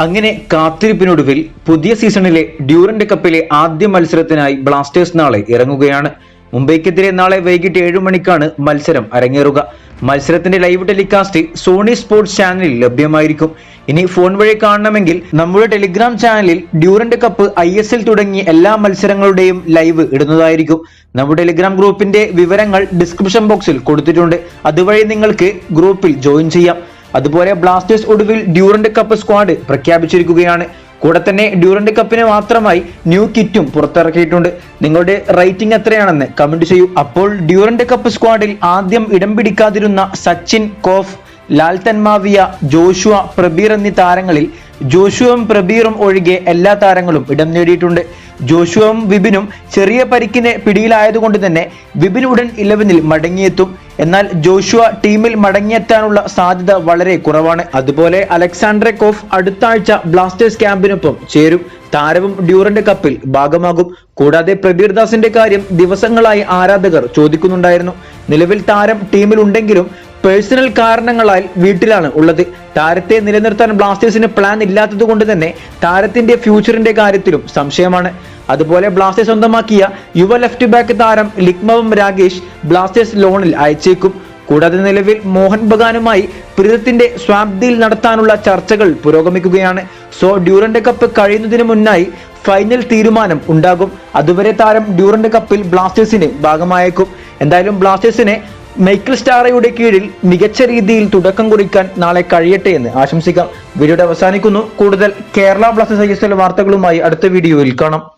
അങ്ങനെ കാത്തിരിപ്പിനൊടുവിൽ പുതിയ സീസണിലെ ഡ്യൂറന്റ് കപ്പിലെ ആദ്യ മത്സരത്തിനായി ബ്ലാസ്റ്റേഴ്സ് നാളെ ഇറങ്ങുകയാണ്. മുംബൈക്കെതിരെ നാളെ വൈകിട്ട് ഏഴു മണിക്കാണ് മത്സരം അരങ്ങേറുക. മത്സരത്തിന്റെ ലൈവ് ടെലികാസ്റ്റ് സോണി സ്പോർട്സ് ചാനലിൽ ലഭ്യമായിരിക്കും. ഇനി ഫോൺ വഴി കാണണമെങ്കിൽ നമ്മുടെ ടെലിഗ്രാം ചാനലിൽ Durand cup I S L തുടങ്ങിയ എല്ലാ മത്സരങ്ങളുടെയും ലൈവ് ഇടുന്നതായിരിക്കും. നമ്മുടെ ടെലിഗ്രാം ഗ്രൂപ്പിന്റെ വിവരങ്ങൾ ഡിസ്ക്രിപ്ഷൻ ബോക്സിൽ കൊടുത്തിട്ടുണ്ട്. അതുവഴി നിങ്ങൾക്ക് ഗ്രൂപ്പിൽ ജോയിൻ ചെയ്യാം. അതുപോലെ ബ്ലാസ്റ്റേഴ്സ് ഒടുവിൽ ഡ്യൂറന്റ് കപ്പ് സ്ക്വാഡ് പ്രഖ്യാപിച്ചിരിക്കുകയാണ്. കൂടെ തന്നെ ഡ്യൂറന്റ് കപ്പിന് മാത്രമായി ന്യൂ കിറ്റും പുറത്തിറക്കിയിട്ടുണ്ട്. നിങ്ങളുടെ റേറ്റിംഗ് എത്രയാണെന്ന് കമന്റ് ചെയ്യൂ. അപ്പോൾ ഡ്യൂറന്റ് കപ്പ് സ്ക്വാഡിൽ ആദ്യം ഇടം പിടിക്കാതിരുന്ന സച്ചിൻ കോഫ് ലാൽ മാവിയ ജോഷുവ പ്രബീർ എന്നീ താരങ്ങളിൽ ജോഷുവും പ്രബീറും ഒഴികെ എല്ലാ താരങ്ങളും ഇടം നേടിയിട്ടുണ്ട്. ജോഷുവും വിപിനും ചെറിയ പരിക്കിന് പിടിയിലായതുകൊണ്ട് തന്നെ വിപിൻ ഉടൻ ഇലവനിൽ മടങ്ങിയെത്തും. എന്നാൽ ജോഷുവ ടീമിൽ മടങ്ങിയെത്താനുള്ള സാധ്യത വളരെ കുറവാണ്. അതുപോലെ അലക്സാണ്ടറെ കോഫ് അടുത്ത ആഴ്ച ബ്ലാസ്റ്റേഴ്സ് ക്യാമ്പിനൊപ്പം ചേരും. താരവും ഡ്യൂറന്റ് കപ്പിൽ ഭാഗമാകും. കൂടാതെ പ്രബീർ ദാസിന്റെ കാര്യം ദിവസങ്ങളായി ആരാധകർ ചോദിക്കുന്നുണ്ടായിരുന്നു. നിലവിൽ താരം ടീമിൽ ഉണ്ടെങ്കിലും പേഴ്സണൽ കാരണങ്ങളാൽ വീട്ടിലാണ് ഉള്ളത്. താരത്തെ നിലനിർത്താൻ ബ്ലാസ്റ്റേഴ്സിന് പ്ലാൻ ഇല്ലാത്തത് കൊണ്ട് തന്നെ താരത്തിന്റെ ഫ്യൂച്ചറിന്റെ കാര്യത്തിലും സംശയമാണ്. അതുപോലെ ബ്ലാസ്റ്റേഴ്സ് സ്വന്തമാക്കിയ യുവ ലെഫ്റ്റ് ബാക്ക് താരം ലിക്മവും രാകേഷ് ബ്ലാസ്റ്റേഴ്സ് ലോണിൽ അയച്ചേക്കും. കൂടാതെ നിലവിൽ മോഹൻ ബഗാനുമായി പ്രീതത്തിന്റെ സ്വാപ് ഡീൽ നടത്താനുള്ള ചർച്ചകൾ പുരോഗമിക്കുകയാണ്. സോ ഡ്യൂറന്റ് കപ്പ് കഴിയുന്നതിന് മുന്നായി ഫൈനൽ തീരുമാനം ഉണ്ടാകും. അതുവരെ താരം ഡ്യൂറന്റ് കപ്പിൽ ബ്ലാസ്റ്റേഴ്സിന് ഭാഗമായേക്കും. എന്തായാലും ബ്ലാസ്റ്റേഴ്സിനെ മൈക്കിൾ സ്റ്റാറയുടെ കീഴിൽ മികച്ച രീതിയിൽ തുടക്കം കുറിക്കാൻ നാളെ കഴിയട്ടെ എന്ന് ആശംസിക്കാം. വീഡിയോയുടെ അവസാനിക്കുന്നു. കൂടുതൽ കേരള ബ്ലാസ്റ്റേഴ്സ് ഐ വാർത്തകളുമായി അടുത്ത വീഡിയോയിൽ കാണാം.